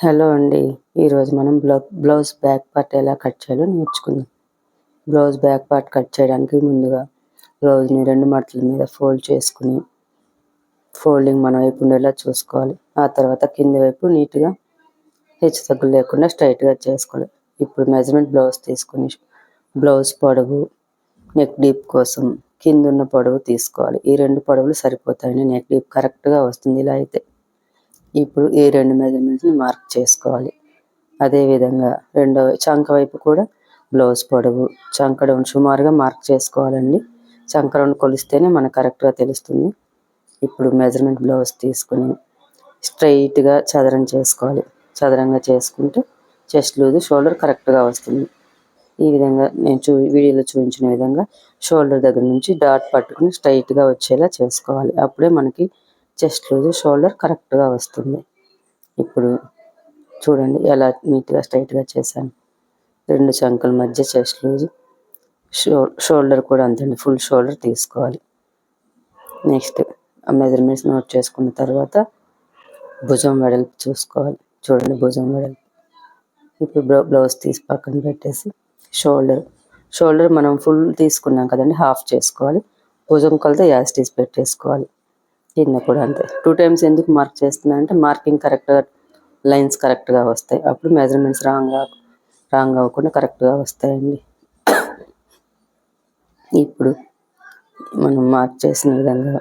Hello అండి. ఈరోజు మనం బ్లౌ బ్లౌజ్ బ్యాక్ పార్ట్ ఎలా కట్ చేయాలో నేర్చుకుందాం. బ్లౌజ్ బ్యాక్ పార్ట్ కట్ చేయడానికి ముందుగా బ్లౌజ్ని రెండు మడతల మీద ఫోల్డ్ చేసుకుని ఫోల్డింగ్ మన వైపు ఉండేలా చూసుకోవాలి. ఆ తర్వాత కింద వైపు నీట్గా హెచ్చు తగ్గులు లేకుండా స్ట్రైట్గా చేసుకోవాలి. ఇప్పుడు మెజర్మెంట్ బ్లౌజ్ తీసుకుని బ్లౌజ్ పొడవు నెక్ డీప్ కోసం కింద ఉన్న పొడవు తీసుకోవాలి. ఈ రెండు పొడవులు సరిపోతాయని నెక్ డీప్ కరెక్ట్గా వస్తుంది ఇలా అయితే. ఇప్పుడు ఈ రెండు మెజర్మెంట్స్ని మార్క్ చేసుకోవాలి. అదేవిధంగా రెండవ చంక వైపు కూడా బ్లౌజ్ పొడవు చంక డౌన్ సుమారుగా మార్క్ చేసుకోవాలండి. చంక రౌండ్ కొలిస్తేనే మనకు కరెక్ట్గా తెలుస్తుంది. ఇప్పుడు మెజర్మెంట్ బ్లౌజ్ తీసుకుని స్ట్రైట్గా చదరం చేసుకోవాలి. చదరంగా చేసుకుంటే చెస్ట్ లూజ్ షోల్డర్ కరెక్ట్గా వస్తుంది. ఈ విధంగా నేను చూ వీడియోలో చూపించిన విధంగా షోల్డర్ దగ్గర నుంచి డాట్ పట్టుకుని స్ట్రైట్గా వచ్చేలా చేసుకోవాలి. అప్పుడే మనకి చెస్ట్ లూజ్ షోల్డర్ కరెక్ట్గా వస్తుంది. ఇప్పుడు చూడండి ఎలా నీట్గా స్ట్రైట్గా చేశాను. రెండు చంకల మధ్య చెస్ట్ లూజ్ షో షోల్డర్ కూడా అంతండి ఫుల్ షోల్డర్ తీసుకోవాలి. నెక్స్ట్ ఆ మెజర్మెంట్స్ నోట్ చేసుకున్న తర్వాత భుజం వెడల్పు చూసుకోవాలి. చూడండి భుజం వెడల్పు. ఇప్పుడు బ్లౌజ్ తీసి పక్కన పెట్టేసి షోల్డర్ షోల్డర్ మనం ఫుల్ తీసుకున్నాం కదండి హాఫ్ చేసుకోవాలి. భుజం కొలత యాస్ తీసి పెట్టేసుకోవాలి. కింద కూడా అంతే. టూ టైమ్స్ ఎందుకు మార్క్ చేస్తున్నా అంటే మార్కింగ్ కరెక్ట్గా లైన్స్ కరెక్ట్గా వస్తాయి. అప్పుడు మెజర్మెంట్స్ రాంగ్ రాంగ్ అవ్వకుండా కరెక్ట్గా వస్తాయండి. ఇప్పుడు మనం మార్క్ చేసిన విధంగా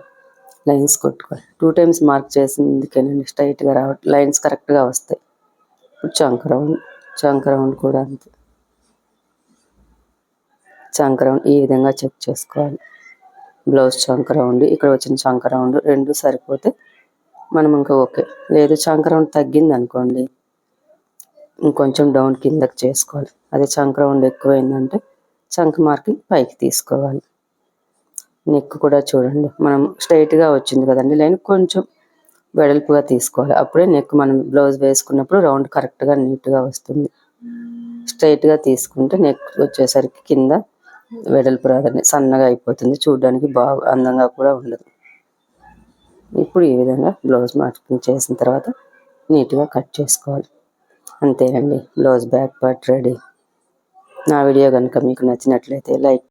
లైన్స్ కొట్టుకోవాలి. టూ టైమ్స్ మార్క్ చేసినందుకేనండి స్ట్రైట్గా రావ లైన్స్ కరెక్ట్గా వస్తాయి. ఇప్పుడు చంక రౌండ్ చంక రౌండ్ కూడా అంతే. చంక రౌండ్ ఈ విధంగా చెక్ చేసుకోవాలి. బ్లౌజ్ చంక రౌండ్ ఇక్కడ వచ్చిన చంక రౌండ్ రెండు సరిపోతే మనం ఇంకా ఓకే. లేదు చంక రౌండ్ తగ్గింది అనుకోండి ఇంకొంచెం డౌన్ కిందకి చేసుకోవాలి. అదే చంక రౌండ్ ఎక్కువైందంటే చంక మార్కింగ్ పైకి తీసుకోవాలి. నెక్ కూడా చూడండి మనం స్ట్రైట్గా వచ్చింది కదండి లైన్ కొంచెం వెడల్పుగా తీసుకోవాలి. అప్పుడే నెక్ మనం బ్లౌజ్ వేసుకున్నప్పుడు రౌండ్ కరెక్ట్గా నీట్గా వస్తుంది. స్ట్రైట్గా తీసుకుంటే నెక్ వచ్చేసరికి కింద వెడల్పు రాదని సన్నగా అయిపోతుంది. చూడడానికి బాగా అందంగా కూడా ఉండదు. ఇప్పుడు ఈ విధంగా బ్లౌజ్ మార్కింగ్ చేసిన తర్వాత నీట్గా కట్ చేసుకోవాలి. అంతేనండి. Blouse back part ready. నా వీడియో కనుక మీకు నచ్చినట్లయితే లైక్